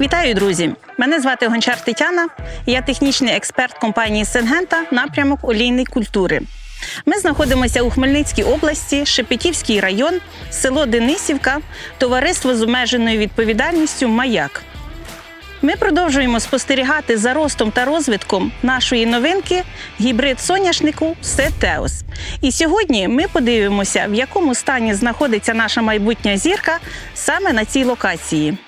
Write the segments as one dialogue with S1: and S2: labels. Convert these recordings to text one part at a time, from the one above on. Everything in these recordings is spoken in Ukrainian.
S1: Вітаю, друзі! Мене звати Гончар Тетяна. Я технічний експерт компанії Сенгента, напрямок олійної культури. Ми знаходимося у Хмельницькій області, Шепетівський район, село Денисівка, товариство з обмеженою відповідальністю Маяк. Ми продовжуємо спостерігати за ростом та розвитком нашої новинки гібрид соняшнику Сетеос. І сьогодні ми подивимося, в якому стані знаходиться наша майбутня зірка саме на цій локації.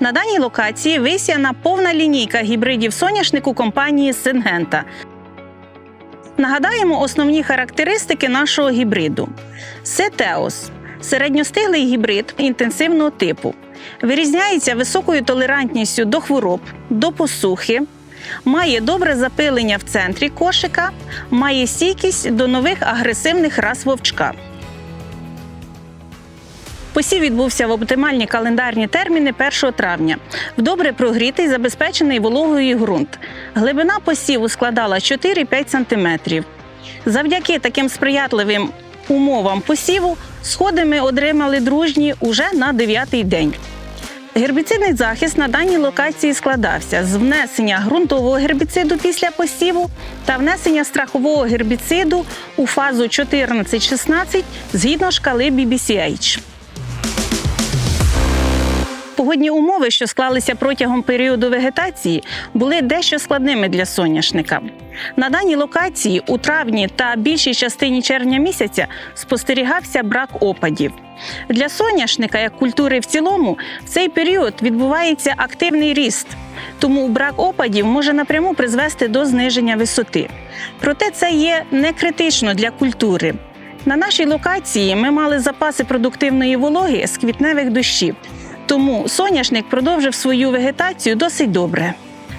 S1: На даній локації висіяна повна лінійка гібридів соняшнику компанії Сингента. Нагадаємо основні характеристики нашого гібриду. Сетеос середньостиглий гібрид інтенсивного типу. Вирізняється високою толерантністю до хвороб, до посухи, має добре запилення в центрі кошика, має стійкість до нових агресивних рас вовчка. Посів відбувся в оптимальні календарні терміни 1 травня. В добре прогрітий, забезпечений вологою ґрунт. Глибина посіву складала 4-5 см. Завдяки таким сприятливим умовам посіву сходи ми отримали дружні уже на 9-й день. Гербіцидний захист на даній локації складався з внесення ґрунтового гербіциду після посіву та внесення страхового гербіциду у фазу 14-16 згідно шкали BBCH. Погодні умови, що склалися протягом періоду вегетації, були дещо складними для соняшника. На даній локації у травні та більшій частині червня місяця спостерігався брак опадів. Для соняшника, як культури в цілому, в цей період відбувається активний ріст, тому брак опадів може напряму призвести до зниження висоти. Проте це є не критично для культури. На нашій локації ми мали запаси продуктивної вологи з квітневих дощів. Тому соняшник продовжив свою вегетацію досить добре.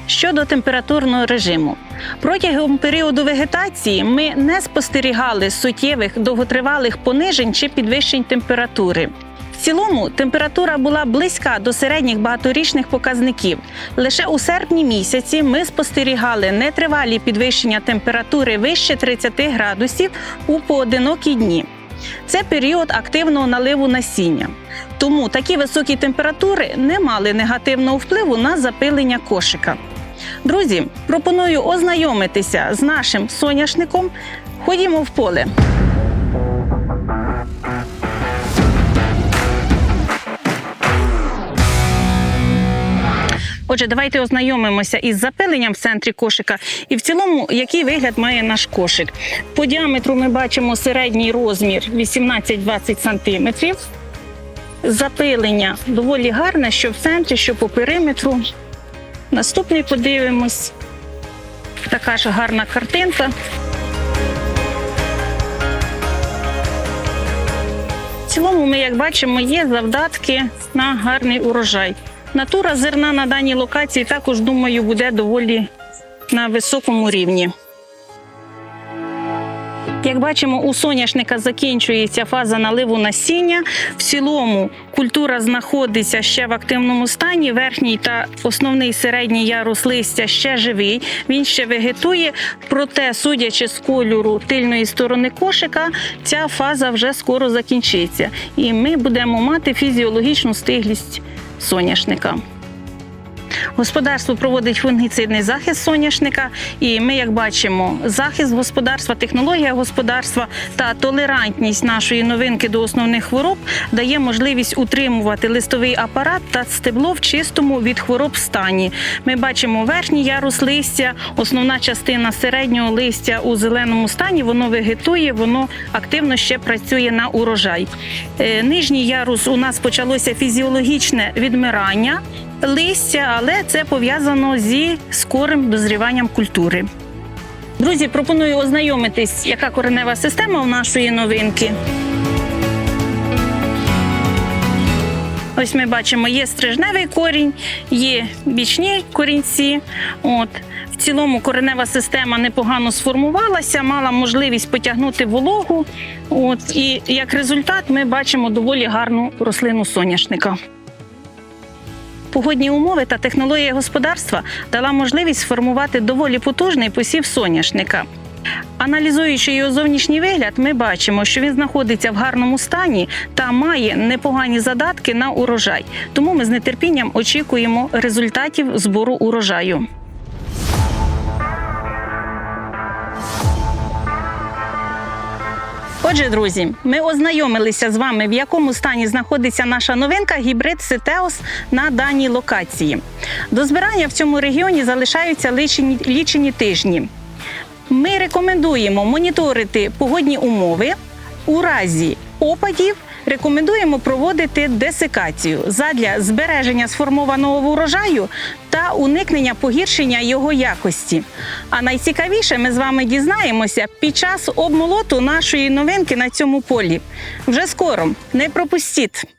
S1: Щодо температурного режиму, протягом періоду вегетації ми не спостерігали суттєвих довготривалих понижень чи підвищень температури. В цілому температура була близька до середніх багаторічних показників. Лише у серпні місяці ми спостерігали нетривалі підвищення температури вище 30 градусів у поодинокі дні. Це період активного наливу насіння. Тому такі високі температури не мали негативного впливу на запилення кошика. Друзі, пропоную ознайомитися з нашим соняшником. Ходімо в поле. Отже, давайте ознайомимося із запиленням в центрі кошика і в цілому, який вигляд має наш кошик. По діаметру ми бачимо середній розмір 18-20 см. Запилення доволі гарне, що в центрі, що по периметру. Наступний подивимось. Така ж гарна картинка. В цілому, ми, як бачимо, є завдатки на гарний урожай. Натура зерна на даній локації також, думаю, буде доволі на високому рівні. Як бачимо, у соняшника закінчується фаза наливу насіння. В цілому культура знаходиться ще в активному стані. Верхній та основний середній ярус листя ще живий. Він ще вегетує. Проте, судячи з кольору тильної сторони кошика, ця фаза вже скоро закінчиться, і ми будемо мати фізіологічну стиглість соняшника. Господарство проводить фунгіцидний захист соняшника, і ми, як бачимо, захист господарства, технологія господарства та толерантність нашої новинки до основних хвороб дає можливість утримувати листовий апарат та стебло в чистому від хвороб стані. Ми бачимо верхній ярус листя, основна частина середнього листя у зеленому стані. Воно вегетує, воно активно ще працює на урожай. Е, Нижній ярус у нас почалося фізіологічне відмирання листя, але це пов'язано зі скорим дозріванням культури. Друзі, пропоную ознайомитись, яка коренева система у нашої новинки. Ось ми бачимо, є стрижневий корінь, є бічні корінці. От. В цілому коренева система непогано сформувалася, мала можливість потягнути вологу. От. І як результат ми бачимо доволі гарну рослину соняшника. Погодні умови та технологія господарства дала можливість сформувати доволі потужний посів соняшника. Аналізуючи його зовнішній вигляд, ми бачимо, що він знаходиться в гарному стані та має непогані задатки на урожай. Тому ми з нетерпінням очікуємо результатів збору урожаю. Отже, друзі, ми ознайомилися з вами, в якому стані знаходиться наша новинка гібрид Сетеос на даній локації. До збирання в цьому регіоні залишаються лічені, лічені тижні. Ми рекомендуємо моніторити погодні умови. У разі опадів рекомендуємо проводити десикацію задля збереження сформованого урожаю та уникнення погіршення його якості. А найцікавіше ми з вами дізнаємося під час обмолоту нашої новинки на цьому полі. Вже скоро не пропустіть!